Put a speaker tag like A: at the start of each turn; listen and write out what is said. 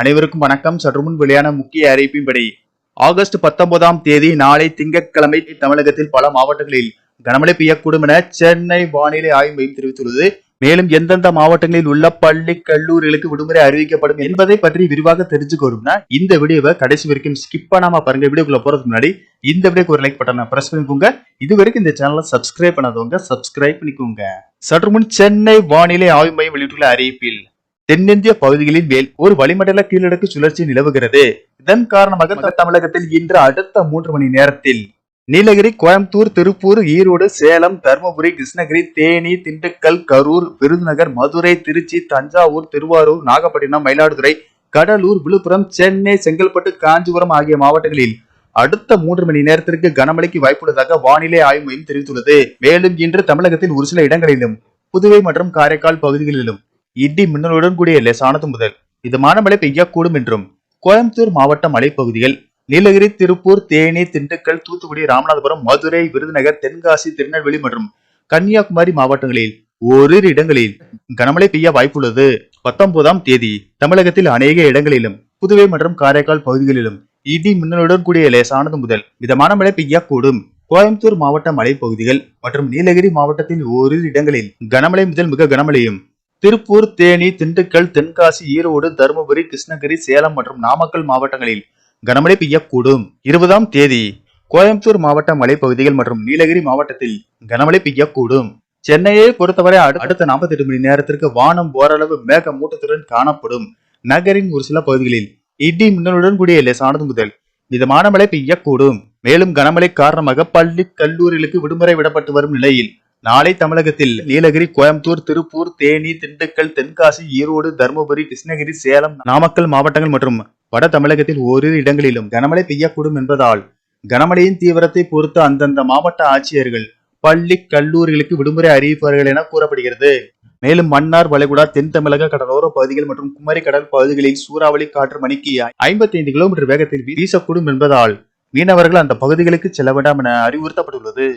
A: அனைவருக்கும் வணக்கம் சற்று முன் வெளியான முக்கிய அறிவிப்பின்படி ஆகஸ்ட் பத்தொன்பதாம் தேதி நாளை திங்கட்கிழமை தமிழகத்தில் பல மாவட்டங்களில் கனமழை பெய்யக்கூடும் என சென்னை வானிலை ஆய்வு மையம் தெரிவித்துள்ளது மேலும் எந்தெந்த மாவட்டங்களில் உள்ள பள்ளி கல்லூரிகளுக்கு விடுமுறை அறிவிக்கப்படும் என்பதை பற்றி விரிவாக தெரிஞ்சுக்கணும்னா இந்த வீடியோவை கடைசி வரைக்கும் ஸ்கிப் பண்ணாம பாருங்க வீடியோக்குள்ள போறதுக்கு முன்னாடி இந்த வீடியோக்கு ஒரு லைக் பட்டனை பிரஸ் பண்ணிக்கோங்க இது வரைக்கும் இந்த சேனலை சப்ஸ்கிரைப் பண்ணாதவங்க சப்ஸ்கிரைப் பண்ணிக்கோங்க சற்று முன் சென்னை வானிலை ஆய்வு மையம் வெளியிட்டுள்ள அறிவிப்பில் தென்னிந்திய பகுதிகளின் மேல் ஒரு வளிமண்டல கீழடுக்கு சுழற்சி நிலவுகிறது இதன் காரணமாக தமிழகத்தில் இன்று அடுத்த மூன்று மணி நேரத்தில் நீலகிரி கோயம்புத்தூர் திருப்பூர் ஈரோடு சேலம் தருமபுரி கிருஷ்ணகிரி தேனி திண்டுக்கல் கரூர் விருதுநகர் மதுரை திருச்சி தஞ்சாவூர் திருவாரூர் நாகப்பட்டினம் மயிலாடுதுறை கடலூர் விழுப்புரம் சென்னை செங்கல்பட்டு காஞ்சிபுரம் ஆகிய மாவட்டங்களில் அடுத்த மூன்று மணி நேரத்திற்கு கனமழைக்கு வாய்ப்புள்ளதாக வானிலை ஆய்வு மையம் தெரிவித்துள்ளது மேலும் இன்று தமிழகத்தில் ஒரு சில இடங்களிலும் புதுவை மற்றும் காரைக்கால் பகுதிகளிலும் இடி மின்னலுடன் கூடிய லேசானது முதல் இதமான மழை பெய்யக்கூடும் என்றும் கோயம்புத்தூர் மாவட்ட மலைப்பகுதியில் நீலகிரி திருப்பூர் தேனி திண்டுக்கல் தூத்துக்குடி ராமநாதபுரம் மதுரை விருதுநகர் தென்காசி திருநெல்வேலி மற்றும் கன்னியாகுமரி மாவட்டங்களில் ஓரிரு இடங்களில் கனமழை பெய்ய வாய்ப்புள்ளது பத்தொன்பதாம் தேதி தமிழகத்தில் அநேக இடங்களிலும் புதுவை மற்றும் காரைக்கால் பகுதிகளிலும் இடி மின்னலுடன் கூடிய லேசானது முதல் மிதமான மழை பெய்யக்கூடும் கோயம்புத்தூர் மாவட்ட மலைப்பகுதிகள் மற்றும் நீலகிரி மாவட்டத்தின் ஓரிரு இடங்களில் கனமழை முதல் மிக கனமழையும் திருப்பூர் தேனி திண்டுக்கல் தென்காசி ஈரோடு தருமபுரி கிருஷ்ணகிரி சேலம் மற்றும் நாமக்கல் மாவட்டங்களில் கனமழை பெய்யக்கூடும் இருபதாம் தேதி கோயம்புத்தூர் மாவட்ட மலைப்பகுதிகள் மற்றும் நீலகிரி மாவட்டத்தில் கனமழை பெய்யக்கூடும் சென்னையை பொறுத்தவரை அடுத்த நாற்பத்தி எட்டு மணி நேரத்திற்கு வானம் ஓரளவு மேக மூட்டத்துடன் காணப்படும் நகரின் ஒரு சில பகுதிகளில் இடி மின்னலுடன் கூடிய லேசானது முதல் மிதமான மழை பெய்யக்கூடும் மேலும் கனமழை காரணமாக பள்ளி கல்லூரிகளுக்கு விடுமுறை விடப்பட்டு வரும் நிலையில் நாளை தமிழகத்தில் நீலகிரி கோயம்புத்தூர் திருப்பூர் தேனி திண்டுக்கல் தென்காசி ஈரோடு தருமபுரி கிருஷ்ணகிரி சேலம் நாமக்கல் மாவட்டங்கள் மற்றும் வட தமிழகத்தில் ஓரிரு இடங்களிலும் கனமழை பெய்யக்கூடும் என்பதால் கனமழையின் தீவிரத்தை பொறுத்து அந்தந்த மாவட்ட ஆட்சியர்கள் பள்ளி கல்லூரிகளுக்கு விடுமுறை அறிவிப்பார்கள் என கூறப்படுகிறது மேலும் மன்னார் வளைகுடா தென் தமிழக கடலோர பகுதிகள் மற்றும் குமரி கடல் பகுதிகளில் சூறாவளி காற்று மணிக்கு ஐம்பத்தி ஐந்து கிலோமீட்டர் வேகத்தில் வீசக்கூடும் என்பதால் மீனவர்கள் அந்த பகுதிகளுக்கு செல்ல வேண்டாம் என அறிவுறுத்தப்பட்டுள்ளது